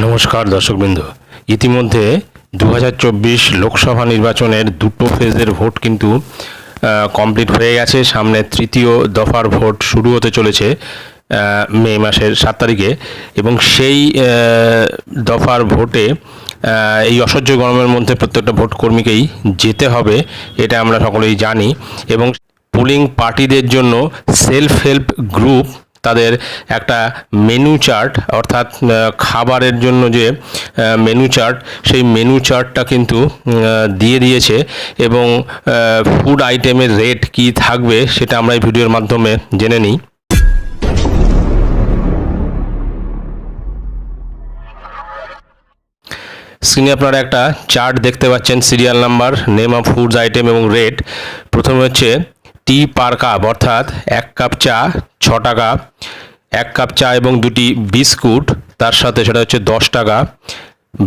নমস্কার দর্শকবৃন্দ। ইতিমধ্যে দু হাজার চব্বিশ লোকসভা নির্বাচনের দুটো ফেজের ভোট কিন্তু কমপ্লিট হয়ে গেছে। সামনে তৃতীয় দফার ভোট শুরু হতে চলেছে মে মাসের সাত তারিখে। এবং সেই দফার ভোটে এই অসহ্য গরমের মধ্যে প্রত্যেকটা ভোট কর্মীকেই যেতে হবে, এটা আমরা সকলেই জানি। এবং পোলিং পার্টিদের জন্য সেলফ হেল্প গ্রুপ তাদের একটা মেনু চার্ট অর্থাৎ খাবারের জন্য যে মেনু চার্ট সেই মেনু চার্টটা কিন্তু দিয়ে দিয়েছে এবং ফুড আইটেমের রেট কি থাকবে সেটা আমরা এই ভিডিওর মাধ্যমে জেনে নিই। স্ক্রিনে আপনারা একটা চার্ট দেখতে পাচ্ছেন serial number name of foods item এবং রেট প্রথমে হচ্ছে টি পার কাপ, অর্থাৎ এক কাপ চা ছ টাকা এক কাপ চা এবং দুটি বিস্কুট, তার সাথে সেটা হচ্ছে দশ টাকা।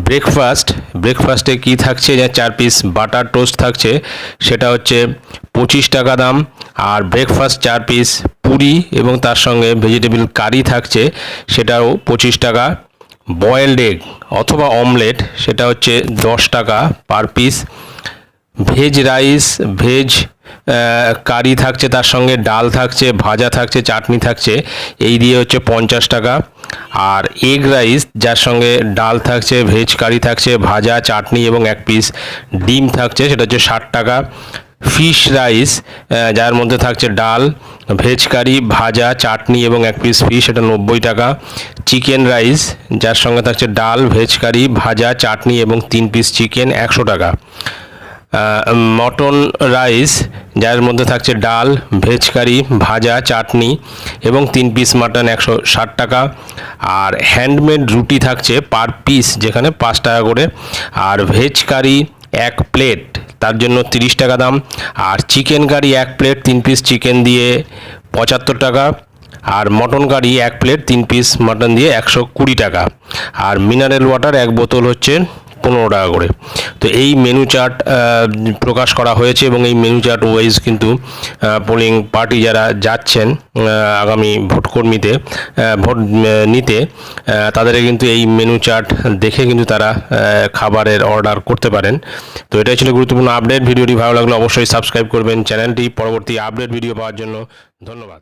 ব্রেকফাস্ট, ব্রেকফাস্টে কি থাকছে? যে চার পিস বাটার টোস্ট থাকছে, সেটা হচ্ছে পঁচিশ টাকা দাম। আর ব্রেকফাস্ট চার পিস পুরি এবং তার সঙ্গে ভেজিটেবল কারি থাকছে, সেটাও পঁচিশ টাকা। বয়েলড এগ অথবা অমলেট, সেটা হচ্ছে দশ টাকা per piece. Veg rice, veg curry থাকছে, তার সঙ্গে ডাল থাকছে, ভাজা থাকছে, চাটনি থাকছে। এই দিয়ে হচ্ছে পঞ্চাশ টাকা। আর এগ রাইস যার সঙ্গে ডাল থাকছে ভেজ কারি থাকছে, ভাজা, চাটনি এবং এক পিস ডিম থাকছে, সেটা হচ্ছে ষাট টাকা। ফিশ রাইস যার মধ্যে থাকছে ডাল ভেজ কারি ভাজা, চাটনি এবং এক পিস ফিশ এটা নব্বই টাকা। চিকেন রাইস যার সঙ্গে থাকছে ডাল ভেজ কারি ভাজা, চাটনি এবং তিন পিস চিকেন একশো টাকা। মটন রাইস, যার মধ্যে থাকছে ডাল, ভেজ কারি, ভাজা, চাটনি এবং তিন পিস মাটন একশো ষাট টাকা। আর হ্যান্ডমেড রুটি থাকছে পার পিস যেখানে পাঁচ টাকা করে। আর ভেজ কারি এক প্লেট তার জন্য তিরিশ টাকা দাম। আর চিকেন কারি এক প্লেট তিন পিস চিকেন দিয়ে পঁচাত্তর টাকা। আর মটন কারি এক প্লেট তিন পিস মটন দিয়ে একশো কুড়ি টাকা। আর মিনারেল ওয়াটার এক বোতল হচ্ছে পনেরো টাকা করে। তো এই মেনু চার্ট প্রকাশ করা হয়েছে এবং এই মেনু চার্ট ওয়াইজ কিন্তু পোলিং পার্টি যারা যাচ্ছেন আগামী ভোট কর্মীতে আহ, ভোট নিতে আহ, তাদের কিন্তু এই মেনু চার্ট দেখে কিন্তু তারা খাবারের অর্ডার করতে পারেন। তো এটাই ছিল গুরুত্বপূর্ণ আপডেট ভিডিওটি ভালো লাগলে অবশ্যই সাবস্ক্রাইব করবেন। চ্যানেলটি পরবর্তী আপডেট ভিডিও পাওয়ার জন্য ধন্যবাদ।